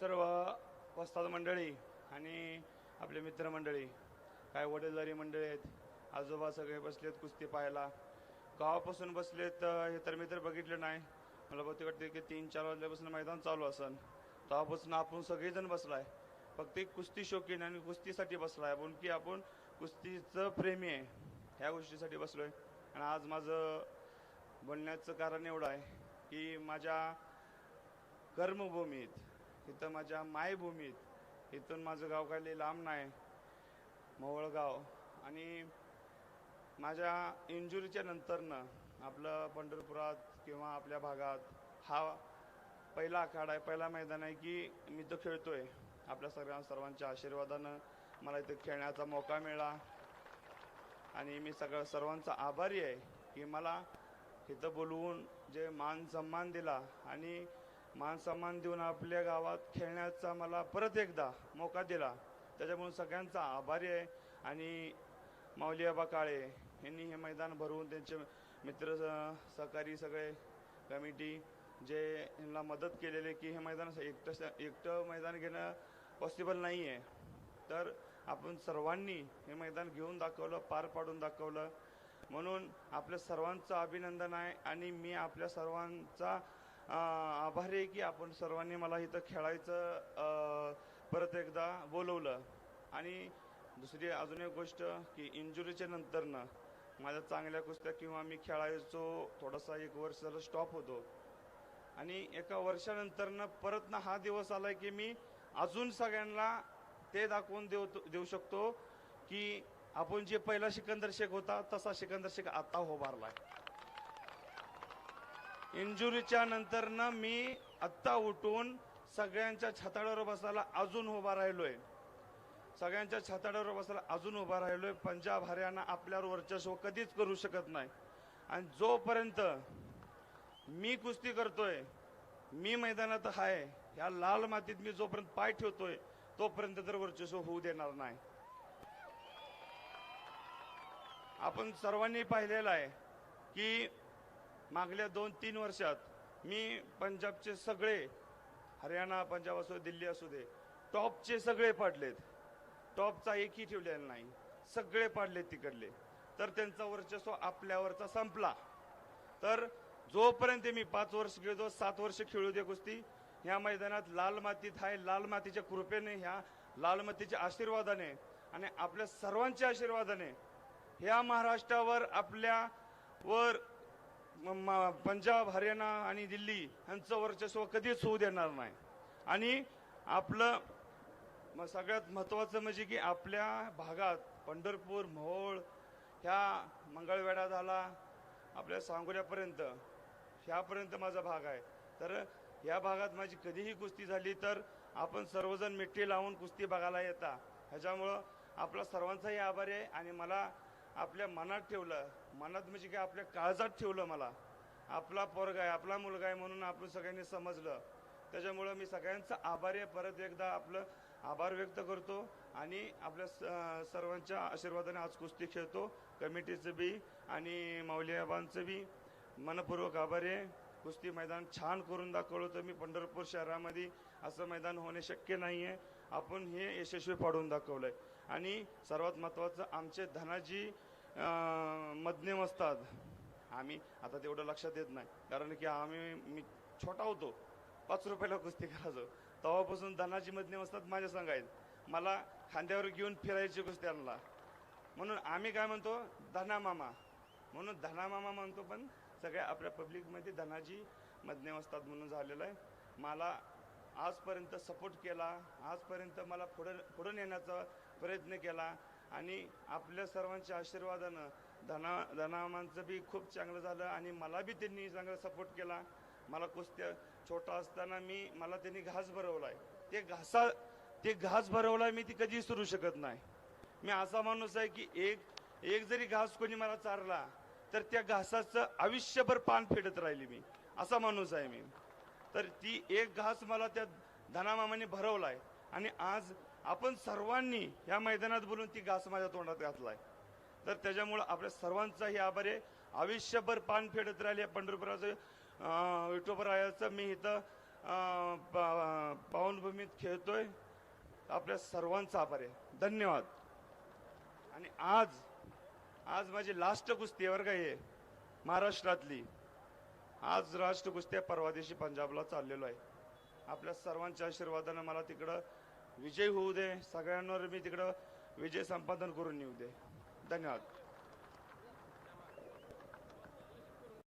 सर्व वस्ताद मंडळी आणि आपले मित्रमंडळी काय वडीलधारी मंडळी आहेत आजोबा सगळे बसलेत कुस्ती पाहायला. गावापासून बसलेत हे तर मी तर बघितलं नाही. मला बहुतेक वाटते की तीन चार वाजल्यापासून मैदान चालू असन. तेव्हापासून आपण सगळेजण बसलाय. फक्त एक कुस्ती शौकीन आणि कुस्तीसाठी बसलाय आपण की आपण कुस्तीचं प्रेमी आहे. ह्या गोष्टीसाठी बसलोय. आणि आज माझं बोलण्याचं कारण एवढं आहे की माझ्या कर्मभूमीत इथं माझ्या मायभूमीत इथून माझं गाव काही लांब नाही मोवळगाव. आणि माझ्या इंजुरीच्या नंतरनं आपलं पंढरपुरात किंवा आपल्या भागात हा पहिला आखाडा आहे पहिला मैदान आहे की मी तो आहे आपल्या सगळ्या सर्वांच्या आशीर्वादानं मला इथं खेळण्याचा मौका मिळाला. आणि मी सगळं सर्वांचा आभारी आहे की मला इथं बोलवून जे मान सन्मान दिला आणि मान सन्मान देऊन आपल्या गावात खेळण्याचा मला परत एकदा मौका दिला. त्याच्यामुळे सगळ्यांचा आभारी आहे. आणि माऊली आबा काळे यांनी हे मैदान भरवून त्यांचे मित्र स- सहकारी सगळे कमिटी जे यांना मदत केलेले की हे मैदान एकटं एकटं मैदान घेणं पॉसिबल नाही आहे तर आपण सर्वांनी हे मैदान घेऊन दाखवलं पार पाडून दाखवलं. म्हणून आपल्या सर्वांचं अभिनंदन आहे आणि मी आपल्या सर्वांचा आभारी आहे की आपण सर्वांनी मला इथं खेळायचं परत एकदा बोलवलं. आणि दुसरी अजून एक गोष्ट की इंजुरीच्या नंतरनं माझ्या चांगल्या कुस्त्या किंवा मी खेळायचो थोडासा एक वर्ष झालं स्टॉप होतो. आणि एका वर्षानंतरनं परत ना हा दिवस आलाय की मी अजून सगळ्यांना ते दाखवून देऊ देऊ शकतो की आपण जे पहिला सिकंदर शेख होता तसा सिकंदर शेख आता उभारलाय इंजुरीच्या नंतरनं मी आत्ता उठून सगळ्यांच्या छाताडावर बसायला अजून उभा राहिलोय. सगळ्यांच्या छाताडावर बसायला अजून उभा राहिलोय. पंजाब हरियाणा आपल्यावर वर्चस्व कधीच करू शकत नाही. आणि जोपर्यंत मी कुस्ती करतोय मी मैदानात आहे ह्या लाल मातीत मी जोपर्यंत पाय ठेवतोय तोपर्यंत तर वर्चस्व होऊ देणार नाही. आपण सर्वांनी पाहिलेलं आहे की मागल्या दोन तीन वर्षात मी पंजाबचे सगळे हरियाणा पंजाब असू दे दिल्ली असू दे टॉपचे सगळे पाडलेत टॉपचा एकही ठेवलेला नाही. सगळे पाडलेत तिकडले. तर त्यांचा वर्चस्व आपल्यावरचा संपला. तर जोपर्यंत मी पाच वर्ष खेळतो सात वर्ष खेळू दे कुस्ती ह्या मैदानात लाल मातीत आहे लाल मातीच्या कृपेने ह्या लाल मातीच्या आशीर्वादाने आणि आपल्या सर्वांच्या आशीर्वादाने ह्या महाराष्ट्रावर आपल्या वर पंजाब हरियाणा आणि दिल्ली यांचं वर्चस्व कधीच होऊ देणार नाही. आणि आपलं मग सगळ्यात महत्त्वाचं म्हणजे की आपल्या भागात पंढरपूर मोहोळ ह्या मंगळवेढा झाला आपल्या सांगोल्यापर्यंत ह्यापर्यंत माझा भाग आहे. तर या भागात माझी कधीही कुस्ती झाली तर आपण सर्वजण मिठी लावून कुस्ती बघायला येता. ह्याच्यामुळं आपला सर्वांचाही आभारी आहे आणि मला आपल्या मनात ठेवलं मनात म्हणजे काय आपल्या काळजात ठेवलं मला. आपला पोरगा आहे आपला मुलगा आहे म्हणून आपण सगळ्यांनी समजलं. त्याच्यामुळं मी सगळ्यांचं आभारी आहे. परत एकदा आपलं आभार व्यक्त करतो आणि आपल्या स- सर्वांच्या आशीर्वादाने आज कुस्ती खेळतो. कमिटीचं बी आणि माऊलीबांचं बी. मनपूर्वक आभारी आहे. कुस्ती मैदान छान करून दाखवलं तर मी पंढरपूर शहरामध्ये. असं मैदान होणे शक्य नाही आहे आपण हे यशस्वी पाडून आहे आणि सर्वात महत्त्वाचं आमचे धनाजी मध्यम असतात. आम्ही आता तेवढं लक्षात येत नाही. कारण की आम्ही मी छोटा होतो. पाच रुपयाला कुस्ती करायचो. तेव्हापासून धनाजी मध्यम असतात माझ्या संघ आहेत. मला खांद्यावर घेऊन फिरायची कुस्ती आणला. म्हणून आम्ही काय म्हणतो? धना मामा. म्हणून धना मामा म्हणतो पण सगळ्या आपल्या पब्लिकमध्ये धनाजी मध्यम असतात म्हणून झालेलं आहे. मला आजपर्यंत सपोर्ट केला. आजपर्यंत मला पुढं पुढं नेण्याचा प्रयत्न केला आणि आपल्या सर्वांच्या आशीर्वादानं धना धनामांचं बी खूप चांगलं झालं आणि मला बी त्यांनी चांगला सपोर्ट केला. मला कुस्त्या छोटा असताना मी मला त्यांनी घास भरवलाय. ते घासा ते घास भरवलाय मी ती कधीही सुरू शकत नाही. मी असा माणूस आहे की एक एक जरी घास कोणी मला चारला तर त्या घासाचं आयुष्यभर पान फेडत राहिली मी. असा माणूस आहे मी. तर ती एक घास मला त्या धनामामाने भरवलाय. आणि आज आपण सर्वांनी या मैदानात बोलून ती घास माझ्या तोंडात घातलाय. तर त्याच्यामुळं आपल्या सर्वांचाही आभार आहे. आयुष्यभर पान फेडत राहिले पंढरपुराचं विठोबरायाचं. मी इथं पावनभूमीत खेळतोय. आपल्या सर्वांचा आभार आहे. धन्यवाद. आणि आज आज माझी लास्ट कुस्ती आहे महाराष्ट्रातली. आज राष्ट्र कुस्त्या परवा दिवशी पंजाबला चाललेलो आहे. आपल्या सर्वांच्या आशीर्वादानं मला तिकडं विजय होऊ दे. सगळ्यांवर मी तिकडं विजय संपादन करून येऊ दे. धन्यवाद.